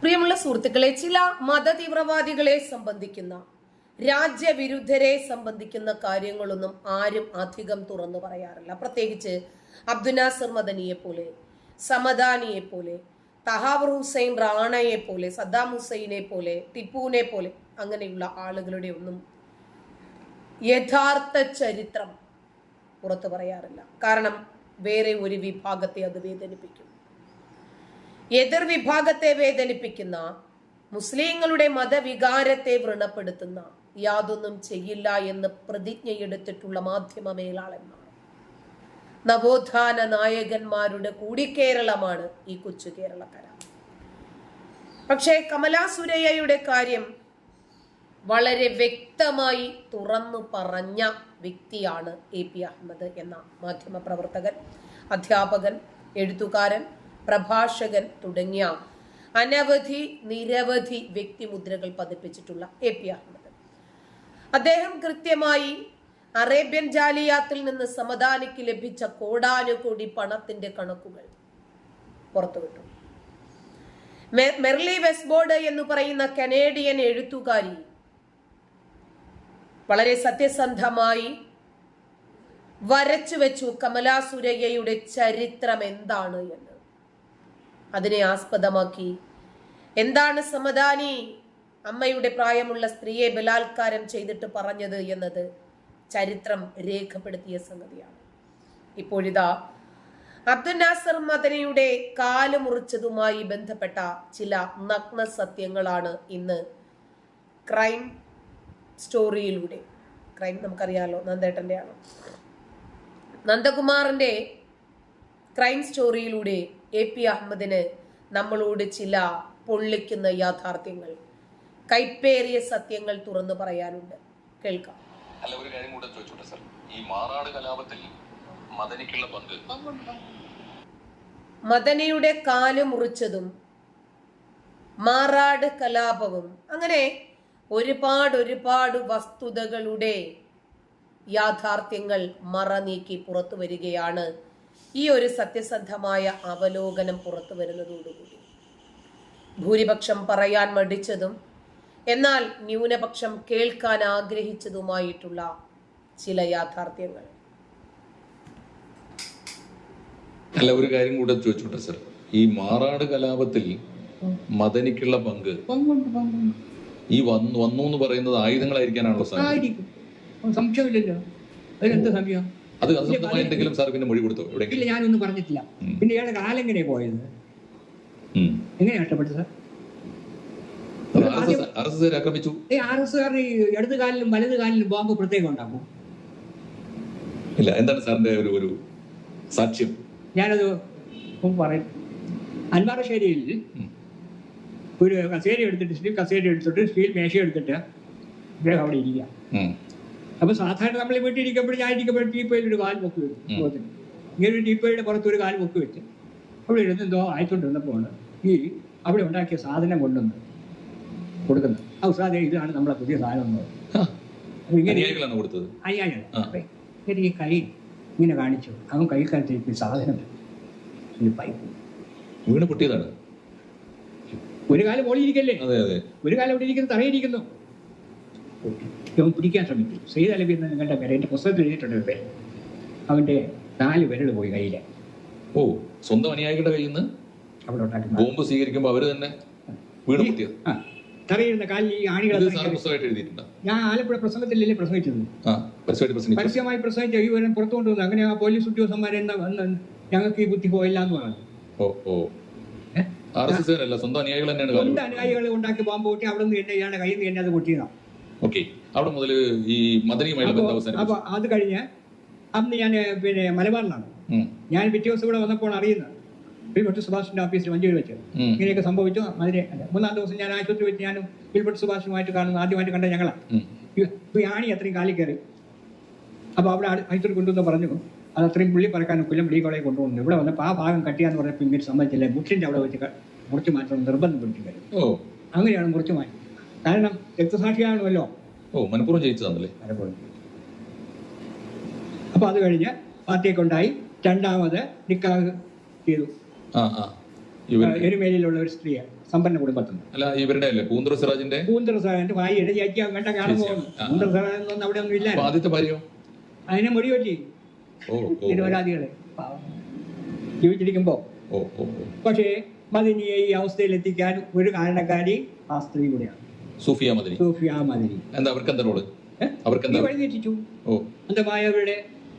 പ്രിയമുള്ള സുഹൃത്തുക്കളെ ചില മതതീവ്രവാദികളെ സംബന്ധിക്കുന്ന രാജ്യവിരുദ്ധരെ സംബന്ധിക്കുന്ന കാര്യങ്ങളൊന്നും ആരും അധികം തുറന്നു പറയാറില്ല. പ്രത്യേകിച്ച് അബ്ദുനാസർ മദനിയെ പോലെ സമദാനിയെ പോലെ തഹാവർ ഹുസൈൻ റാണയെ പോലെ സദ്ദാം ഹുസൈനെ പോലെ ടിപ്പുവിനെ പോലെ അങ്ങനെയുള്ള ആളുകളുടെ ഒന്നും യഥാർത്ഥ ചരിത്രം പുറത്തു പറയാറില്ല. കാരണം വേറെ ഒരു വിഭാഗത്തെ അത് വേദനിപ്പിക്കും. എതിർ വിഭാഗത്തെ വേദനിപ്പിക്കുന്ന മുസ്ലിങ്ങളുടെ മതവികാരത്തെ വ്രണപ്പെടുത്തുന്ന യാതൊന്നും ചെയ്യില്ല എന്ന് പ്രതിജ്ഞയെടുത്തിട്ടുള്ള മാധ്യമ മേലാളന്മാർ നവോത്ഥാന നായകന്മാരുടെ കൂടിക്കേരളമാണ് ഈ കൊച്ചു കേരളക്കര. പക്ഷേ കമലാ സുരയ്യയുടെ കാര്യം വളരെ വ്യക്തമായി തുറന്നു പറഞ്ഞ വ്യക്തിയാണ് എ പി അഹമ്മദ് എന്ന മാധ്യമ പ്രവർത്തകൻ അധ്യാപകൻ എഴുത്തുകാരൻ പ്രഭാഷകൻ തുടങ്ങിയ അനവധി നിരവധി വ്യക്തിമുദ്രകൾ പതിപ്പിച്ചിട്ടുള്ള എ പി അഹമ്മദ്. അദ്ദേഹം കൃത്യമായി അറേബ്യൻ ജാലിയാത്തിൽ നിന്ന് സമദാനിക്ക് ലഭിച്ച കോടാനുകോടി പണത്തിന്റെ കണക്കുകൾ പുറത്തുവിട്ടു. മെർലി വെസ്ബോർഡ് എന്ന് പറയുന്ന കനേഡിയൻ എഴുത്തുകാരി വളരെ സത്യസന്ധമായി വരച്ചു വെച്ചു കമലാ സുരയ്യയുടെ ചരിത്രം എന്താണ് എന്ന്. അതിനെ ആസ്പദമാക്കി. എന്താണ് സമദാനി അമ്മയുടെ പ്രായമുള്ള സ്ത്രീയെ ബലാത്കാരം ചെയ്തിട്ട് പറഞ്ഞത് എന്നത് ചരിത്രം രേഖപ്പെടുത്തിയ സംഗതിയാണ്. ഇപ്പോഴിതാ അബ്ദുൽ നാസർ മദനയുടെ കാൽ മുറിച്ചതുമായി ബന്ധപ്പെട്ട ചില നഗ്ന സത്യങ്ങളാണ് ഇന്ന് ക്രൈം സ്റ്റോറിയിലൂടെ. ക്രൈം നമുക്കറിയാമല്ലോ നന്ദേട്ടന്റെ ആണ് നന്ദകുമാറിന്റെ ക്രൈം സ്റ്റോറിയിലൂടെ എ പി അഹമ്മദിന് നമ്മളോട് ചില പൊള്ളിക്കുന്ന യാഥാർത്ഥ്യങ്ങൾ കൈപ്പേറിയ സത്യങ്ങൾ തുറന്നു പറയാനുണ്ട്. കേൾക്കാം. അല്ല ഒരു കാര്യം കൂടെ ചോദിച്ചോട്ടെ സർ. ഈ മാറാട് കലാപത്തിൽ മദനിക്കുള്ള പങ്ക്? മദനയുടെ കാൽ മുറിച്ചതും മാറാട് കലാപവും അങ്ങനെ ഒരുപാട് ഒരുപാട് വസ്തുതകളുടെ യാഥാർത്ഥ്യങ്ങൾ മറ നീക്കി പുറത്തു വരികയാണ് ഈ ഒരു സത്യസന്ധമായ അവലോകനം പുറത്തു വരുന്നതോടുകൂടി. ഭൂരിപക്ഷം പറയാൻ മടിച്ചതും എന്നാൽ ന്യൂനപക്ഷം കേൾക്കാൻ ആഗ്രഹിച്ചതുമായിട്ടുള്ള ചില യാഥാർത്ഥ്യങ്ങൾ. അല്ല ഒരു കാര്യം കൂടെ ചോദിച്ചോട്ടെ സർ. ഈ മാറാട് കലാപത്തിൽ മദനിക്കുള്ള പങ്ക് ഈ വന്നു വന്നു എന്ന് പറയുന്നത് ആയുധങ്ങളായിരിക്കാനാണല്ലോ സാർ സംശയമില്ലല്ലോ. അതിനെന്താ സംശയം? അത് അത് എന്തെങ്കിലും സാർ പിന്നെ മൊഴി കൊടുത്തു ഇല്ല ഞാനൊന്നും പറഞ്ഞിട്ടില്ല. പിന്നെ ഇയാളുടെ കാലം എങ്ങനെയാ പോയത്. എങ്ങനെയാ നഷ്ടപ്പെട്ടത് സാർ? ആക്രമിച്ചു. ഈ ആർ എസ് ഇടത് കാലിലും വലത് കാലിലും ബോംബ് പ്രത്യേകം ഉണ്ടാക്കും. ഇല്ല എന്താണ് സാറിന്റെ ഒരു ഒരു സാക്ഷ്യം? ഞാനത് പറയും. അൻവാറശ്ശേരിയിൽ. ഒരു കസേര എടുത്തിട്ട് സ്റ്റീൽ കസേര എടുത്തിട്ട് സ്റ്റീൽ മേശ എടുത്തിട്ട് അദ്ദേഹം അവിടെ ഇരിക്കുക. ഉം. അപ്പൊ സാധാരണ നമ്മൾ വീട്ടിൽ ഇരിക്കുമ്പോൾ ഞാൻ ഇരിക്കുമ്പോൾ ടീപ്പയിൽ ഒരു കാൽ പൊക്കി വെക്കും. ഇങ്ങനെ ഒരു ടീപ്പയുടെ പുറത്ത് ഒരു കാൽ പൊക്കി വെച്ച്. അവിടെ ഇരുന്ന് എന്തോ ആയിക്കൊണ്ടിരുന്നപ്പോൾ ഈ അവിടെ ഉണ്ടാക്കിയ സാധനം കൊണ്ടുവന്ന് കൊടുക്കുന്നത് ആ ഉസ്താദെ ഇതാണ് നമ്മളെ പുതിയ സാധനം എന്ന് ഇങ്ങനെ കൊടുത്തത്? ഈ കൈ ഇങ്ങനെ കാണിച്ചു. അവൻ കൈ കാലത്തേക്ക് സാധനം. വീണ് പൊട്ടിയതാണ്. ഒരു കാലം ഓളിയിരിക്കല്ലേ അതെ ഒരു കാലം ഇവിടെ ഇരിക്കുന്നു തറയിരിക്കുന്നു ഇവൻ പിടിക്കാൻ ശ്രമിച്ചു അലബി എന്ന് നിങ്ങളുടെ പേര് എന്റെ പുസ്തകത്തിൽ എഴുതിയിട്ടുണ്ട് പേര്. അവന്റെ നാല് വിരൽ പോയി കയ്യിലെ. ഓ സ്വന്തം അനുയായികളുടെ കയ്യിൽ നിന്ന് അവിടെ ബോംബ് സ്വീകരിക്കുമ്പോൾ അവർ തന്നെ വീട് പൊട്ടിയത് തറയിരുന്ന കാലിൽ ഈ എഴുതിയിട്ടുണ്ട്? ഞാൻ ആലപ്പുഴ പ്രസംഗത്തിലല്ലേ പ്രസംഗിച്ചത്? പരസ്യമായി പ്രസംഗിച്ച ഈ വിവരം പുറത്തു കൊണ്ടുവന്നു അങ്ങനെ ആ പോലീസ് ഉദ്യോഗസ്ഥന്മാരെ ഞങ്ങൾക്ക് ഈ ബുദ്ധി പോയില്ല എന്ന് പറഞ്ഞു. സ്വന്തം അനുയായികൾ ഉണ്ടാക്കി ബോംബ് പൊട്ടി അവിടെ നിന്ന് എന്നെ ഇയാളുടെ കയ്യിൽ നിന്ന് എന്നെ അത് പൊട്ടിയതാണ് ഓക്കെ. അവിടെ മുതൽ ഈ മദനിയുമായുള്ള അപ്പൊ ബന്ധം അപ്പൊ അവസാനിപ്പിച്ചു. അത് കഴിഞ്ഞ് അന്ന് ഞാൻ പിന്നെ മലബാറിലാണ്. ഞാൻ പിറ്റേ ദിവസം ഇവിടെ വന്നപ്പോൾ അറിയുന്നത്. വിൽബർട്ട് സുഭാഷിന്റെ ഓഫീസിൽ വഞ്ചി വെച്ച് ഉം, ഇങ്ങനെയൊക്കെ സംഭവിച്ചു. അതിനെ. മൂന്നാം ദിവസം ഞാൻ ആശുപത്രി വെച്ച് ഞാനും വിൽബർട്ട് സുഭാഷുമായിട്ട് കാണുന്നത് ആദ്യമായിട്ട് കണ്ട ഞങ്ങളാണ്. ആണി അത്രയും കാലി കയറി. അപ്പൊ അവിടെ ആശുപത്രി കൊണ്ടുവന്ന് പറഞ്ഞു അത് അത്രയും പുള്ളി പറക്കാനും കൊല്ലം മെഡിക്കൽ കോളേജ് കൊണ്ടുപോകുന്നു ഇവിടെ വന്നപ്പോൾ ആ ഭാഗം കട്ടിയാന്ന് പറഞ്ഞപ്പോൾ ഇങ്ങനെ സമ്മതിച്ചില്ല. മുട്ടിന്റെ അവിടെ വെച്ച് മുറിച്ചു മാറ്റണം നിർബന്ധം പിടിച്ചു അങ്ങനെയാണ് മുറിച്ചു മാറ്റി. കാരണം രക്തസാക്ഷിയാണല്ലോ. ഓ മനഃപൂർവം ജയിച്ചതാണല്ലേ? തന്നല്ലേ അപ്പൊ അത് കഴിഞ്ഞ് പാർട്ടിയൊക്കെ കൊണ്ടായി രണ്ടാമത് നിക്കാഹ് ചെയ്തു. ആ ആ. എരുമേലിയിലുള്ള ഒരു സ്ത്രീയെ സമ്പന്ന കുടുംബത്തിൽ. അല്ല ഇവരുടെ അല്ലേ? പൂന്തുറ സിറാജിന്റെ? പൂന്തറ സിറാജിന്റെ ഭാര്യയുടെ ചേച്ചി അങ്ങോട്ട് കാണാൻ പോകുന്നു. പൂന്തറ സാറൊന്നും അവിടെ ഒന്നും ഇല്ല ആദ്യത്തെ ഭാര്യയോ? അതിനെ നിരപരാധികളെ പാവം. ജീവിച്ചിരിക്കുമ്പോ. പക്ഷേ മദിനിയെ ഈ അവസ്ഥയിൽ എത്തിക്കാൻ ഒരു കാരണക്കാരി ആ സ്ത്രീ കൂടെയാണ്. സൂഫിയ മദനി. സൂഫിയ മദനി. എന്താ അവർക്ക് എന്താ റോൾ? അവർക്ക് എന്താ വഴിതെറ്റിച്ചു ഓ. അന്തമായവരുടെ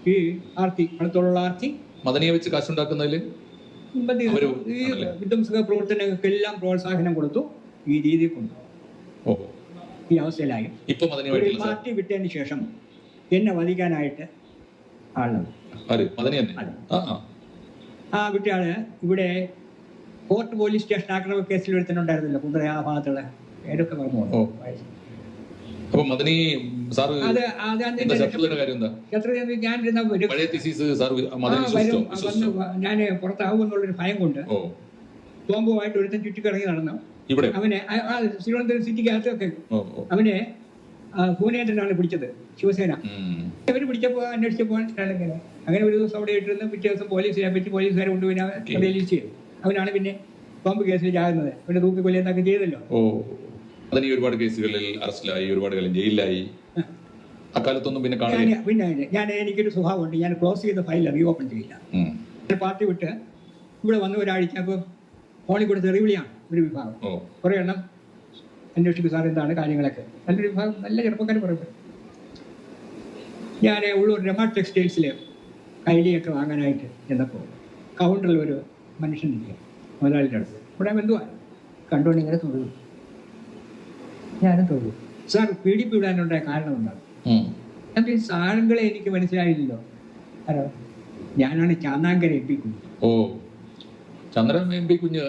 ഈ ആർത്തി അടുത്തുള്ള ആർത്തി? മദനിയെ വെച്ച് കാശുണ്ടാക്കുന്നതിൽ ഈ? വിധ്വംസക പ്രവർത്തനങ്ങൾക്കെല്ലാം പ്രോത്സാഹനം കൊടുത്തു ഈ രീതി കൊണ്ടു. ഈ അവസ്ഥയിലായി. ഇപ്പൊ പാർട്ടി വിട്ടതിന് ശേഷം എന്നെ വധിക്കാനായിട്ട് ആളുണ്ട് ആ കുട്ടിയാൾ ഇവിടെ ഫോർട്ട് പോലീസ് സ്റ്റേഷൻ ആക്രമ കേസിൽ ഒരുത്തനുണ്ടായിരുന്നില്ല കുന്തറ ആ ഭാഗത്തുള്ള. പറഞ്ഞു. അപ്പൊ ശത്രുതയുടെ കാര്യം എന്താ ശത്രുത ഞാൻ പുറത്താവും എന്നുള്ളൊരു ഭയം കൊണ്ട് കോമ്പുമായിട്ട് ബോംബുമായിട്ട് ഒരുത്തൻ ചുറ്റിക്കിറങ്ങി നടന്നു. ഇവിടെ? അവനെ തിരുവനന്തപുരം സിറ്റിക്കകത്തൊക്കെ അവനെ ഭുവനേന്ദ്രനാണ് പിടിച്ചത് ശിവസേന. അവർ പിടിച്ചപ്പോ പിടിച്ചപ്പോൾ അന്വേഷിച്ചപ്പോൾ ഇങ്ങനെ അങ്ങനെ ഒരു ദിവസം അവിടെ ഇട്ടിരുന്ന് പിറ്റേ ദിവസം പോലീസിനെ പറ്റി പോലീസുകാരെ കൊണ്ടുപോയി റിലീസ് ചെയ്തു. അവനാണ് പിന്നെ ബോംബ് കേസിൽ ചാകുന്നത്. അവന്റെ തൂക്കി കൊല്ലുന്നതൊക്കെ ചെയ്തല്ലോ. ഓ ഈ ഒരുപാട് കേസുകളിൽ അറസ്റ്റിലായി ഒരുപാട് കാലം ജയിലിലായി. അക്കാലത്തൊന്നും പിന്നെ പിന്നെ ഞാൻ എനിക്കൊരു സ്വഭാവമുണ്ട്. ഞാൻ ക്ലോസ് ചെയ്ത ഫയൽ റീഓപ്പൺ ചെയ്യില്ല പാർട്ടി വിട്ട് ഇവിടെ വന്ന ഒരാഴ്ച അപ്പോൾ ഫോണിൽ കൂടെ തെറിവിളിയാണ് ഒരു വിഭാഗം. കുറേ എണ്ണം അന്വേഷിക്കും സാർ എന്താണ് കാര്യങ്ങളൊക്കെ. നല്ലൊരു വിഭാഗം നല്ല ചെറുപ്പക്കാർ പറയുന്നത് ഞാൻ ഉള്ളൂർ രമ ടെക്സ്റ്റൈൽസിൽ കൈലിയൊക്കെ വാങ്ങാനായിട്ട് ചെന്നപ്പോൾ കൗണ്ടറിൽ ഒരു മനുഷ്യൻ ഇല്ല മുതലാളിയുടെ അടുത്ത്. ഇവിടെ ബന്ധുവാണ് കണ്ടുകൊണ്ട് ഇങ്ങനെ തൊഴുതു ഞാനും തൊഴുതു സാർ പീഡിപ്പിടാനുണ്ടായ കാരണം എന്താണ്? അത് സാറുകളെ എനിക്ക് മനസ്സിലായില്ലല്ലോ. ഹലോ ഞാനാണ് ചാന്നാങ്കര എം പി കുഞ്ഞ്. ഓ ചന്ദ്രൻ എം പി കുഞ്ഞ്?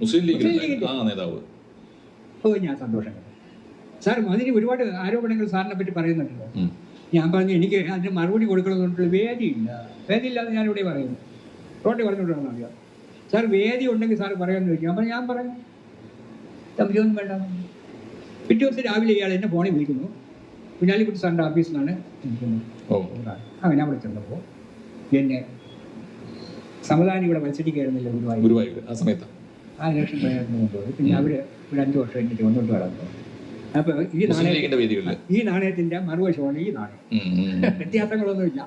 മുസ്ലിം ലീഗ് ആ നേതാവ്. ഓ ഞാൻ സന്തോഷം സാർ അതിന് ഒരുപാട് ആരോപണങ്ങൾ സാറിനെ പറ്റി പറയുന്നുണ്ടല്ലോ. ഞാൻ പറഞ്ഞു എനിക്ക് അതിന് മറുപടി കൊടുക്കണമെന്നുള്ള വേദിയില്ല. വേദിയില്ലാതെ ഇവിടെ പറയുന്നു. റോട്ടി പറഞ്ഞുകൊണ്ടാണ് അറിയാം സാർ വേദി ഉണ്ടെങ്കിൽ സാർ പറയാമെന്ന് ചോദിക്കും. ഞാൻ പറഞ്ഞു ഞാൻ പറയാം തമ്മിലൊന്നും വേണ്ട. പിറ്റേ ദിവസം രാവിലെ ഇയാൾ എന്നെ ഫോണിൽ വിളിക്കുന്നു. കുഞ്ഞാലിക്കുട്ടി സാറിന്റെ ഓഫീസിൽ നിന്നാണ് ആ അവിടെ ചെന്നപ്പോൾ എന്നെ സമാധാനം ഇവിടെ മത്സരിക്കായിരുന്നില്ല ഗുരുവായൂർ. ഗുരുവായൂർ ആ സമയത്ത്. ആ ഇലക്ഷൻ പ്രയത്നം കൊണ്ടുപോയി പിന്നെ അവർ ഒരു അഞ്ച് വർഷം കഴിഞ്ഞിട്ട് വന്നോട്ട് വളർന്നു അപ്പൊ ഈ നാണയത്തിന്റെ നാണയ ഈ നാണയത്തിന്റെ മറുവശമാണ് ഈ നാണയം. ഇല്ല. വ്യത്യാസങ്ങളൊന്നുമില്ല.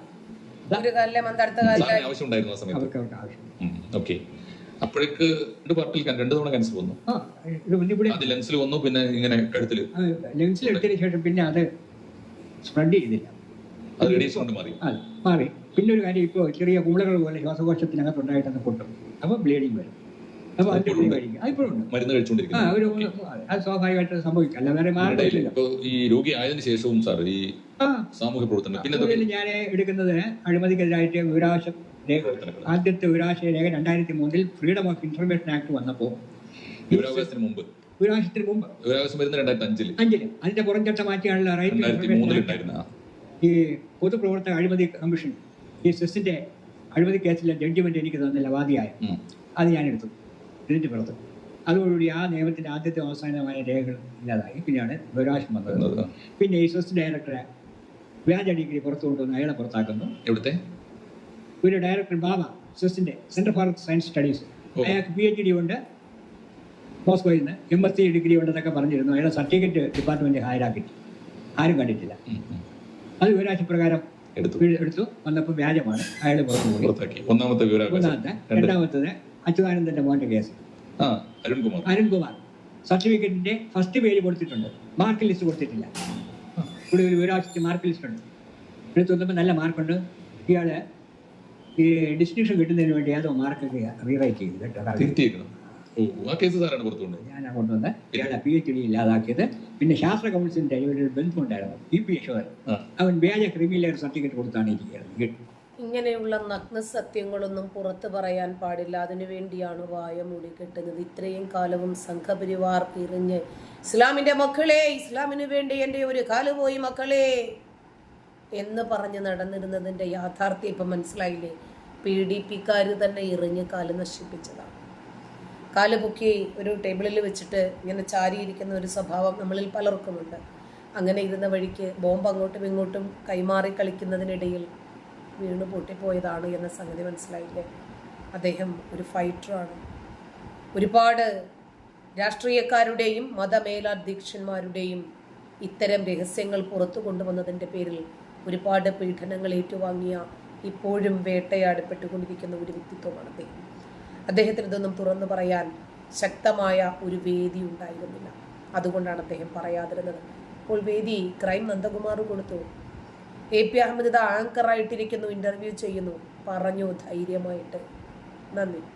അവർക്ക് അവർക്ക് ആവശ്യം ഓക്കെ. അപ്പോഴേക്ക് രണ്ട് പാർട്ടിൽ രണ്ടു തവണ ക്യാൻസർ വന്നു. അത് ലെൻസിൽ വന്നു പിന്നെ ഇങ്ങനെ കഴുത്തിൽ. ലെൻസിൽ എടുത്തതിന് ശേഷം പിന്നെ അത് സ്പ്രെഡ് ചെയ്തില്ല. അത് റേഡിയേഷൻ കൊണ്ട് മാറി. പിന്നെ ഒരു കാര്യം ഇപ്പോൾ ചെറിയ കുമിളകൾ പോലെ ശ്വാസകോശത്തിനകത്ത് ഉണ്ടായിട്ടത് പൊട്ടും അപ്പോൾ ബ്ലീഡിങ് വരും. അപ്പോൾ മരുന്ന് അത് സ്വാഭാവികമായിട്ട് സംഭവിക്കും. അല്ല വേറെ മാറില്ല ഈ രോഗി ആയതിനു ശേഷവും സാർ ഈ ആ. സാമൂഹ്യ പ്രവർത്തനം പിന്നെ ഞാൻ എടുക്കുന്നത് അഴിമതിക്കെതിരായിട്ട് വിവരാവശ്യം ആദ്യത്തെ വിവരാശ രേഖ രണ്ടായിരത്തി മൂന്നിൽ ഫ്രീഡം ഓഫ് ഇൻഫർമേഷൻ ആക്ട് വന്നപ്പോൾ വിവരാവകാശത്തിന് മുമ്പ്. വിവരാശത്തിന് മുമ്പ്. വിവരാവകാശം വരുന്ന രണ്ടായിരത്തി അഞ്ചിൽ. അഞ്ചിൽ. അതിന്റെ പുറംചട്ട മാറ്റിയാണല്ലോ റൈറ്റ്. ഈ പൊതുപ്രവർത്തക അഴിമതി കമ്മീഷൻ ഈ സെസിന്റെ അഴിമതി കേസിലെ ജഡ്ജ്മെന്റ് എനിക്ക് തന്നില്ല വാദിയായ. അത് ഞാൻ എടുത്തു ഇതിന്റെ പുറത്ത് അതോടുകൂടി ആ നിയമത്തിന്റെ ആദ്യത്തെ അവസാനമായ രേഖകൾ ഇല്ലാതായി. പിന്നെയാണ് ബഹിരാശം വന്നത്. പിന്നെ ഈ സെസ് ഡയറക്ടറെ വ്യാജ ഡിഗ്രി പുറത്തു കൊണ്ടുവന്ന് അയാളെ പുറത്താക്കുന്നു. എവിടുത്തെ? ഒരു ഡയറക്ടർ ബാബ സെസിന്റെ സെന്റർ ഫോർ സയൻസ് സ്റ്റഡീസ്. അയാൾക്ക് പി എച്ച് ഡി ഉണ്ട്. മോസ്കോയിൽ നിന്ന് എം എസ് സി ഡിഗ്രി ഉണ്ടെന്നൊക്കെ പറഞ്ഞിരുന്നു. അയാളെ സർട്ടിഫിക്കറ്റ് ഡിപ്പാർട്ട്മെന്റ് ഹാജരാക്കി ആരും കണ്ടിട്ടില്ല. അത് വിവരാശി പ്രകാരം എടുത്തു. എടുത്തു. വന്നപ്പോൾ വ്യാജമാണ്. അയാൾ പുറത്തു ഒന്നാമത്തെ രണ്ടാമത്തത് അച്യുതാനന്ദന്റെ മോന്റെ കേസ് അരുൺകുമാർ. അരുൺകുമാർ. സർട്ടിഫിക്കറ്റിന്റെ ഫസ്റ്റ് പേര് കൊടുത്തിട്ടുണ്ട്. മാർക്ക് ലിസ്റ്റ് കൊടുത്തിട്ടില്ല. ഇവിടെ ഒരു വിവരാശിക്ക് മാർക്ക് ലിസ്റ്റ് ഉണ്ട്. എടുത്ത് വന്നപ്പോൾ നല്ല മാർക്കുണ്ട് ഇയാൾ ഈ ഡിസ്റ്റിങ്ഷൻ കിട്ടുന്നതിന് വേണ്ടി ഏതോ മാർക്കൊക്കെ റീറൈറ്റ് ചെയ്തു കേട്ടോ. ഞാൻ കൊണ്ടുവന്ന് ഇയാളെ പി എച്ച് ഡി ഇല്ലാതാക്കിയത്. പിന്നെ ശാസ്ത്ര കൗൺസിലിന്റെ ഒരു ബന്ധമുണ്ടായിരുന്നു. E P. യശോധൻ അവൻ വ്യാജ ക്രിമിലെയർ സർട്ടിഫിക്കറ്റ് കൊടുത്താണ് ഇരിക്കുന്നത്. ഇങ്ങനെയുള്ള നഗ്ന സത്യങ്ങളൊന്നും പുറത്തു പറയാൻ പാടില്ല. അതിനു വേണ്ടിയാണ് വായ മൂടി കെട്ടുന്നത്. ഇത്രയും കാലവും സംഘപരിവാർ പിരിഞ്ഞ് ഇസ്ലാമിന്റെ മക്കളെ ഇസ്ലാമിന് വേണ്ടി എന്റെ ഒരു കാലുപോയി മക്കളെ. എന്ന് പറഞ്ഞ് നടന്നിരുന്നതിന്റെ യാഥാർത്ഥ്യം ഇപ്പം മനസ്സിലായില്ലേ? പി ഡി പിക്കാർ തന്നെ എറിഞ്ഞ് കാൽ നശിപ്പിച്ചതാണ് കാൽ പൊക്കി ഒരു ടേബിളിൽ വെച്ചിട്ട് ഇങ്ങനെ ചാരിയിരിക്കുന്ന ഒരു സ്വഭാവം നമ്മളിൽ പലർക്കുമുണ്ട്. അങ്ങനെ ഇരുന്ന വഴിക്ക് ബോംബ് അങ്ങോട്ടും ഇങ്ങോട്ടും കൈമാറി കളിക്കുന്നതിനിടയിൽ വീണ് പൊട്ടിപ്പോയതാണ് എന്ന സംഗതി മനസ്സിലായില്ലേ? അദ്ദേഹം ഒരു ഫൈറ്ററാണ്. ഒരുപാട് രാഷ്ട്രീയക്കാരുടെയും മതമേലാധ്യക്ഷന്മാരുടെയും ഇത്തരം രഹസ്യങ്ങൾ പുറത്തു കൊണ്ടുവന്നതിന്റെ പേരിൽ ഒരുപാട് പീഡനങ്ങൾ ഏറ്റുവാങ്ങിയ ഇപ്പോഴും വേട്ടയാടപ്പെട്ടുകൊണ്ടിരിക്കുന്ന ഒരു വ്യക്തിത്വമാണ് അദ്ദേഹം. അദ്ദേഹത്തിന് ഇതൊന്നും തുറന്നു പറയാൻ ശക്തമായ ഒരു വേദി ഉണ്ടായിരുന്നില്ല. അതുകൊണ്ടാണ് അദ്ദേഹം പറയാതിരുന്നത്. അപ്പോൾ വേദി ക്രൈം നന്ദകുമാർ കൊടുത്തു. എ പി അഹമ്മദ് ഇത് ആങ്കറായിട്ടിരിക്കുന്നു ഇന്റർവ്യൂ ചെയ്യുന്നു. പറഞ്ഞു ധൈര്യമായിട്ട്. നന്ദി.